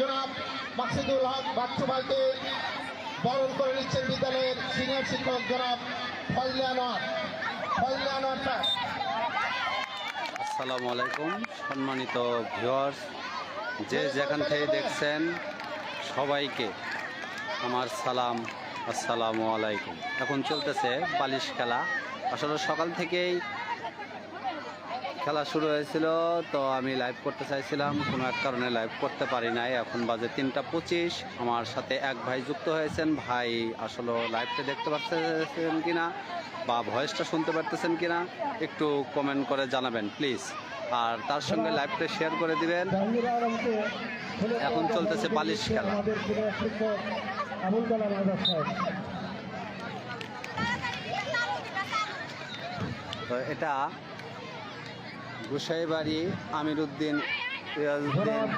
জনাব মাকসুদুল হক বাচ্চু ভাইকে বরণ করে নিচ্ছেন বিদ্যালয়ের সিনিয়র শিক্ষক জনাব ফজলে আনোয়ার স্যার। আসসালামু আলাইকুম, সম্মানিত ভিউয়ার্স, যে যেখান থেকে দেখছেন সবাইকে আমার সালাম, আসসালামু আলাইকুম। এখন চলতেছে বালিশ খেলা। আসলে সকাল থেকেই খেলা শুরু হয়েছিল, তো আমি লাইভ করতে চাইছিলাম। কোনো এক কারণে লাইভ করতে পারি নাই। এখন বাজে তিনটা পঁচিশ। আমার সাথে এক ভাই যুক্ত হয়েছেন। ভাই আসলে লাইভটা দেখতে পাচ্ছেন কিনা বা ভয়েসটা শুনতে পারতেছেন কিনা একটু কমেন্ট করে জানাবেন প্লিজ আর তার সঙ্গে লাইভটা শেয়ার করে দিবেন। এখন চলতেছে বালিশ খেলা। তো এটা গুসাইবাড়ি আমির উদ্দিন রিয়াজউদ্দিন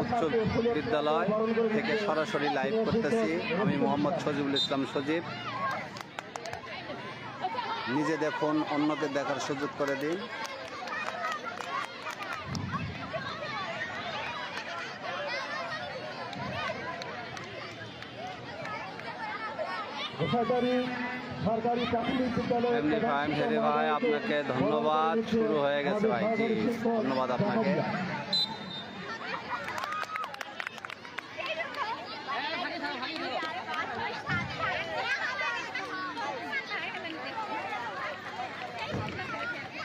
উচ্চ বিদ্যালয় থেকে সরাসরি লাইভ করতেছি। আমি মোহাম্মদ সজিবুল ইসলাম সজীব। নিজে দেখুন, অন্যকে দেখার সুযোগ করে দিন। এমনি ফাইম হেরে ভাই আপনাকে ধন্যবাদ। শুরু হয়ে গেছে ভাই জি ধন্যবাদ আপনাকে।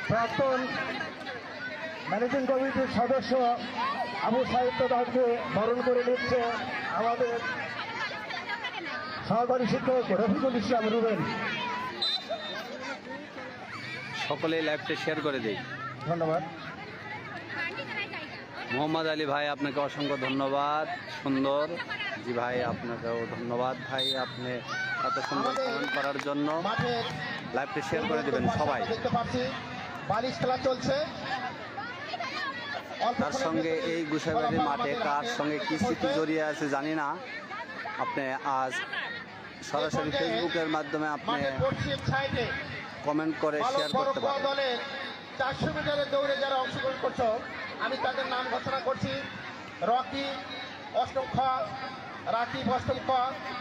প্রাক্তন ম্যানেজিং কমিটির সদস্য আবু সাহিত্য দাসকে বরণ করে নিচ্ছে আমাদের সহকারী শিক্ষক রফিকুল ইসলাম রুবেন সকলেই লাইভটা শেয়ার করে দিই। ধন্যবাদ। মোহাম্মদ আলী ভাই আপনাকে অসংখ্য ধন্যবাদ। সুন্দর। জি ভাই আপনাকেও ধন্যবাদ। ভাই আপনি এত সুন্দর কমেন্ট করার জন্য লাইভটা শেয়ার করে দেবেন সবাই। বালিশ খেলা চলছে। তার সঙ্গে এই গুসাইবাড়ির মাঠে কার সঙ্গে কি স্মৃতি জড়িয়ে আছে জানি না। আপনি আজ সরাসরি ফেসবুকের মাধ্যমে আপনি কমেন্ট করে শেয়ার করতে পারেন। দলের চারশো মিটারের দৌড়ে যারা অংশগ্রহণ করছ আমি তাদের নাম ঘোষণা করছি। রকি অষ্টম খ রাকিব অষ্টম খ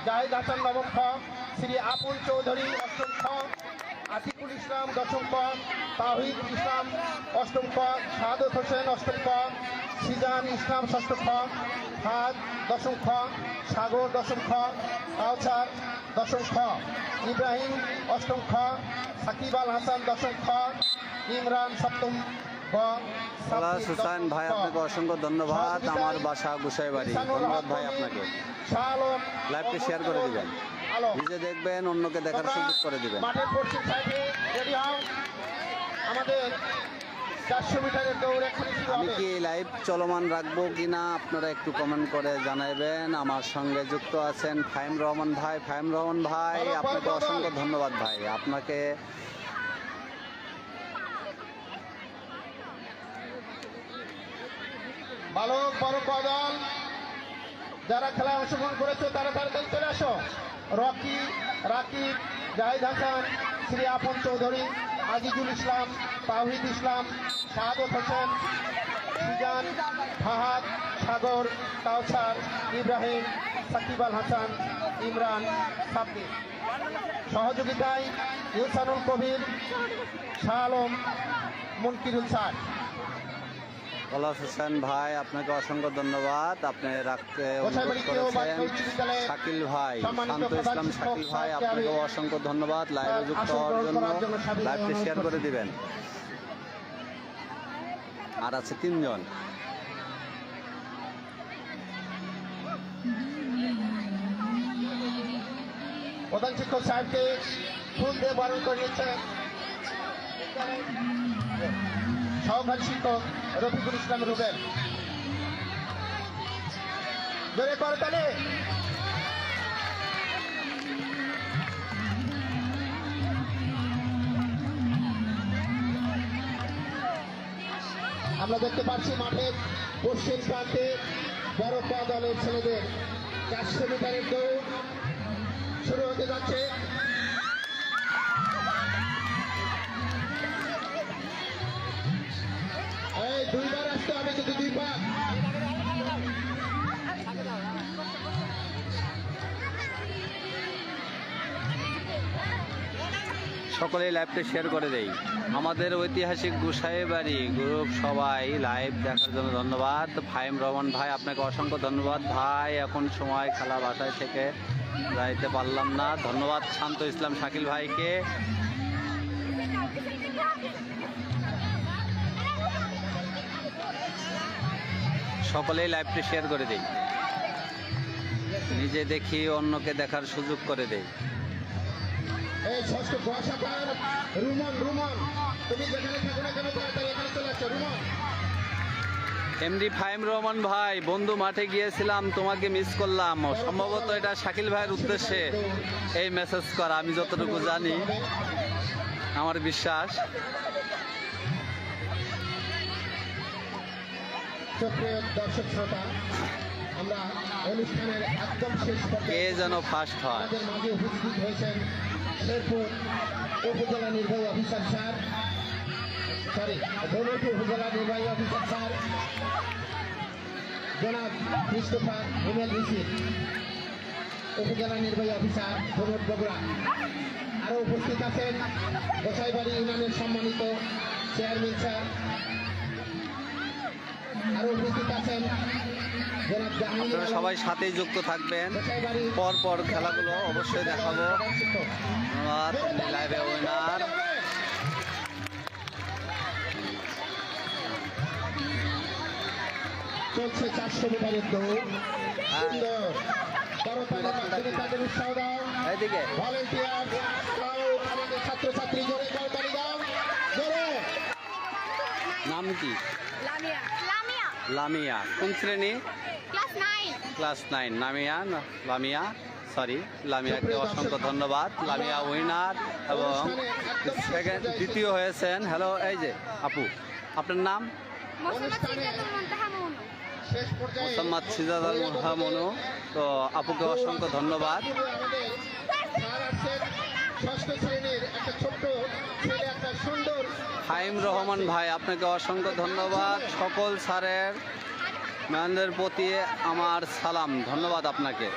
জাহিদ হাসান নবম খ শ্রী আপুল চৌধুরী অষ্টম খ। ইসলাম দশম খ তাহিদ ইসলাম অষ্টম খ শাহাদত হোসেন অষ্টম খ সিজান ইসলাম ষষ্ঠ খ ফাদ দশম খ সাগর দশম খ কাউছার দশম খ ইব্রাহিম অষ্টম খ সাকিব আল হাসান দশম খ ইমরান সপ্তম সালাহ ভাই আপনাকে অসংখ্য ধন্যবাদ। আমার বাসা গুসাই বাড়ি ধন্যবাদ ভাই আপনাকে। লাইভটি শেয়ার করে দিবেন। নিজে দেখবেন অন্যকে দেখার সুযোগ করে দিবেন। আমাদের আমি কি লাইভ চলমান রাখব কি না আপনারা একটু কমেন্ট করে জানাবেন আমার সঙ্গে যুক্ত আছেন ফাইম রহমান ভাই। ফাইম রহমান ভাই আপনাকে অসংখ্য ধন্যবাদ ভাই। আপনাকে বালক বালক দল যারা খেলায় অংশগ্রহণ করেছে তারা তাড়াতাড়ি চলে আসো। রকি, রাকিব, জাহিদ হাসান, শ্রী আপন চৌধুরী, আজিজুল ইসলাম তাহিদ ইসলাম, শাহাদত হোসেন, সুজান, ফাহাদ, সাগর, কাউসার, ইব্রাহিম, সাকিব আল হাসান, ইমরান, সাব্বির। সহযোগিতায় ইহসানুল কবির, শাহ আলম, মুনকিরুল স্যার পলাশ হোসেন ভাই আপনাকে অসংখ্য ধন্যবাদ। আপনি রাখতে অনুরোধ করেছেন। শাকিল ভাই শান্ত ইসলাম শাকিল ভাই আপনাকেও অসংখ্য ধন্যবাদ। লাইভে যুক্ত হওয়ার জন্য লাইভটি শেয়ার করে দিবেন। আর আছে তিনজন। প্রধান শিক্ষক সাহেবকে ফুল দিয়ে বরণ করে নিচ্ছে সহকারী শিক্ষক রফিকুল ইসলাম রুবেল জোরে করে তাহলে আমরা দেখতে পাচ্ছি মাঠের পশ্চিম প্রান্তে বড় পা দলের ছেলেদের চারশো মিটারের দৌড় শুরু হতে যাচ্ছে। সকলেই লাইভটা শেয়ার করে দেই। আমাদের ঐতিহাসিক গুসাই বাড়ি গ্রুপ সবাই লাইভ দেখার জন্য ধন্যবাদ। ফাইম রহমান ভাই, আপনাকে অসংখ্য ধন্যবাদ। ভাই, এখন সময় খেলা বাসায় থেকে যাইতে পারলাম না। ধন্যবাদ শান্ত ইসলাম শাকিল ভাইকে। সকলেই লাইভটি শেয়ার করে দেই। নিজে দেখি অন্যকে দেখার সুযোগ করে দেই। এই ষষ্ঠ বর্ষাকার রুমন রুমন তুমি যেখানে থাকো না কেন তাড়াতাড়ি এখানে চলে আসছো। রুমন। এমডি ফাইম রহমান ভাই বন্ধু মাঠে গিয়েছিলাম তোমাকে মিস করলাম। সম্ভবত এটা শাকিল ভাইয়ের উদ্দেশ্যে এই মেসেজ করা আমি যতটুকু জানি। আমার বিশ্বাস। সুপ্রিয় দর্শক শ্রোতা আমরা অনুষ্ঠানের একদম শেষ কে যেন ফার্স্ট হয়। আমাদের মাঝে উপস্থিত হয়েছেন শেরপুর উপজেলা নির্বাহী officer sir. Sorry Dhanuti upazila নির্বাহী অফিসার স্যার। জনাব ক্রিস্টোফার হিমেল ঋষি। উপজেলা নির্বাহী অফিসার ধনুট বগুড়া। আরও উপস্থিত আছেন গোসাইবাড়ি ইউনিয়নের সম্মানিত চেয়ারম্যান স্যার। আরও উপস্থিত আছেন আপনারা সবাই সাথেই যুক্ত থাকবেন। গোসাইবাড়ি পর পর খেলাগুলো অবশ্যই দেখাবো। ধন্যবাদ লাইভে চলছে চারশো মিটারের দৌড়। সুন্দর দাও জোরে নাম কি? লামিয়া। লামিয়া। লামিয়া। কোন শ্রেণি? Class nine. Class nine. Namia Lamia sorry লামিয়াকে অসংখ্য ধন্যবাদ। লামিয়া উইনার এবং সেকেন্ড দ্বিতীয় হয়েছেন। হ্যালো এই যে আপু আপনার নাম? মোসাম্মদ সিদ্ধাতুল মুনতাহা মুনু শেষ পর্যায়ে মোসাম্মদ সিজাদ আল মনু তো আপুকে অসংখ্য ধন্যবাদ। ষষ্ঠ শ্রেণির একটা ছোট্ট ছেলে একটা সুন্দর ফাইম রহমান ভাই আপনাকে অসংখ্য ধন্যবাদ। সকল স্যারের ম্যানদের প্রতি আমার সালাম। ধন্যবাদ আপনাকে।